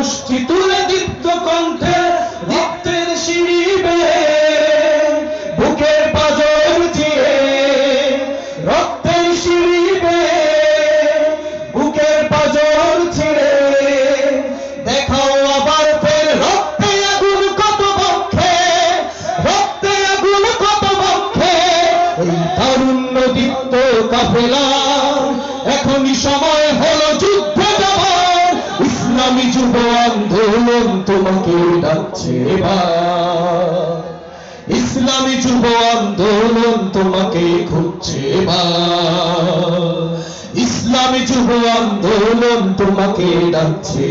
মুষ্টি তুলে দীপ্ত কণ্ঠে রক্তের সিঁড়ি বুকের পাজর চিরে রক্তের সিঁড়ি বুকের পাজর ছিঁড়ে। দেখাও আবার ফের রক্তে আগুন কত বক্ষে রক্তে আগুন কত বক্ষে এই তারুণ্য দীপ্ত কাফেলা, এখনই সময় হলো যুদ্ধে। তোমাকে ডাকছে ইসলামী যুব আন্দোলন তোমাকে খুঁজছে ইসলামী যুব আন্দোলন তোমাকে ডাকছে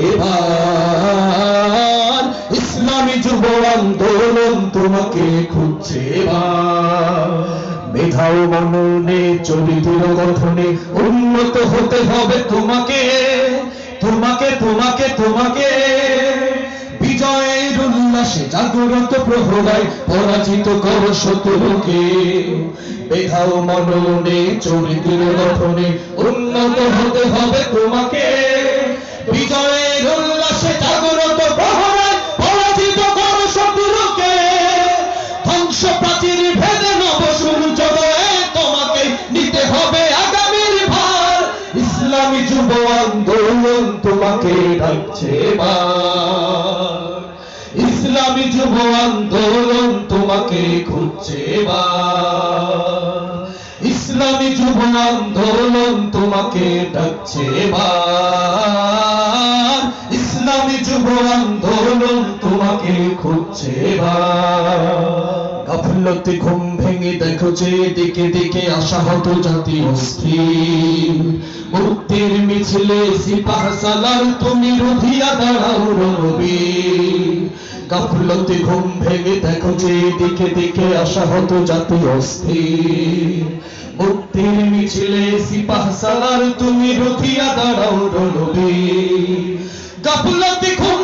ইসলামী যুব আন্দোলন তোমাকে খুঁজছে মেধাও মননে চরিত্র গঠনে উন্নত হতে হবে তোমাকে। তোমাকে তোমাকে তোমাকে। উল্লাসে জাগ্রত প্রহরায়, পরাজিত কর শত্রুকে। মেধাও মননে চরিত্র গঠনে উন্নত হতে হবে তোমাকে। বিজয়ের উল্লাসে জাগ্রত প্রহরায়, পরাজিত কর শত্রুকে। ধ্বংস প্রাচীর ভেদে নব সূর্যোদয়ে তোমাকে নিতে হবে আগামীর ভার। ইসলামী যুব আন্দোলন তোমাকে ডাকছে ইসলামী যুব আন্দোলন তোমাকে খুঁজছে ইসলামী যুব আন্দোলন তোমাকে ডাকছে ইসলামী যুব আন্দোলন তোমাকে খুঁজছে গাফলতি ঘুম ভেঙে দেখো যে দিকে দিকে আশাহত জাতি অস্থির। মুক্তির মিছিলে সিপাহ সালার তুমি রুধিয়া দাঁড়াও রবি গাফলতি ঘুম ভেঙে দেখো যে দিকে দিকে আশাহত জাতি অস্থির। মুক্তির মিছিলে সিপাহ সালার তুমি রুখিয়া দাঁড়াও রবি গাফলতি ঘুম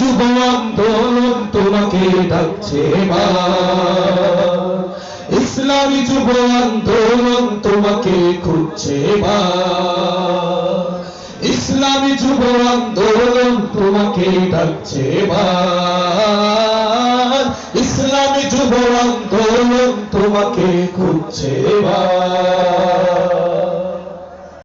যুব আন্দোলন তোমাকে ডাকছে ইসলামী যুব আন্দোলন তোমাকে খুঁজছে এবার। ইসলামী যুব আন্দোলন তোমাকে ডাকছে ইসলামী যুব আন্দোলন তোমাকে খুঁজছে এবার।